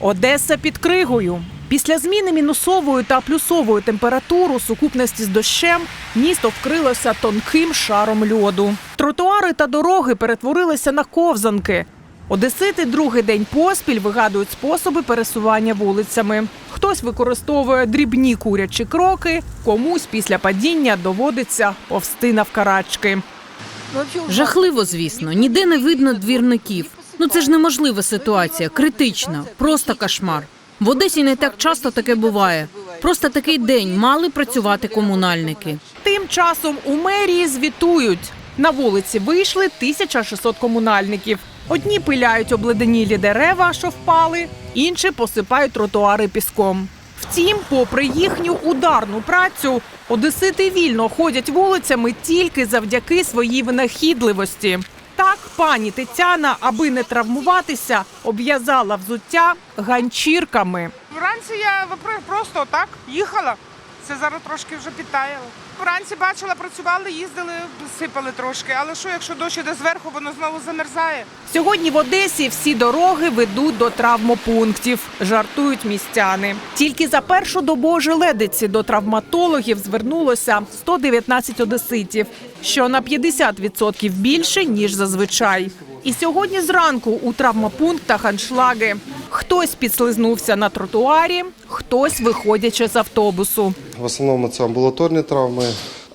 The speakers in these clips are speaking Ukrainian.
Одеса під кригою. Після зміни мінусової та плюсової температур у сукупності з дощем місто вкрилося тонким шаром льоду. Тротуари та дороги перетворилися на ковзанки. Одесити другий день поспіль вигадують способи пересування вулицями. Хтось використовує дрібні курячі кроки, комусь після падіння доводиться повсти навкарачки. Жахливо, звісно. Ніде не видно двірників. Ну це ж неможлива ситуація, критична, просто кошмар. В Одесі не так часто таке буває. Просто такий день мали працювати комунальники. Тим часом у мерії звітують. На вулиці вийшли 1600 комунальників. Одні пиляють обледенілі дерева, що впали, інші посипають тротуари піском. Втім, попри їхню ударну працю, одесити вільно ходять вулицями тільки завдяки своїй винахідливості. Пані Тетяна, аби не травмуватися, обв'язала взуття ганчірками. Вранці я просто так їхала. Це зараз трошки вже підтаяло. Вранці бачила, працювали, їздили, сипали трошки. Але що, якщо дощ іде зверху, воно знову замерзає. Сьогодні в Одесі всі дороги ведуть до травмопунктів, жартують містяни. Тільки за першу добу ожеледиці до травматологів звернулося 119 одеситів, що на 50% більше ніж зазвичай. І сьогодні зранку у травмопунктах аншлаги. Хтось підслизнувся на тротуарі, хтось виходячи з автобусу. В основному це амбулаторні травми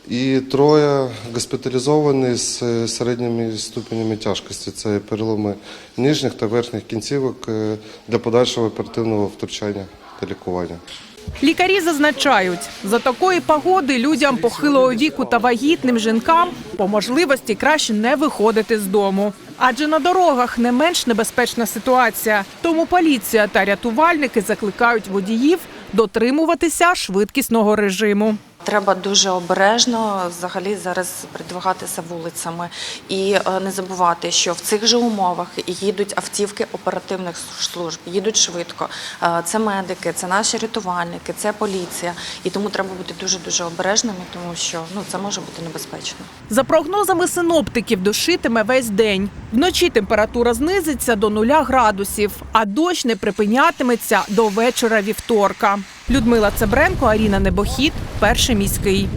і троє госпіталізовані з е, середніми ступенями тяжкості. Це переломи нижніх та верхніх кінцівок е, для подальшого оперативного втручання та лікування. Лікарі зазначають, за такої погоди людям похилого віку та вагітним жінкам по можливості краще не виходити з дому. Адже на дорогах не менш небезпечна ситуація. Тому поліція та рятувальники закликають водіїв дотримуватися швидкісного режиму. Треба дуже обережно взагалі зараз передвигатися вулицями і е, не забувати, що в цих же умовах їдуть автівки оперативних служб, їдуть швидко. Е, Це медики, це наші рятувальники, це поліція. І тому треба бути дуже дуже обережними, тому що ну це може бути небезпечно. За прогнозами синоптиків, дощитиме весь день. Вночі температура знизиться до нуля градусів, а дощ не припинятиметься до вечора вівторка. Людмила Цебренко, Аріна Небохід, перший міський.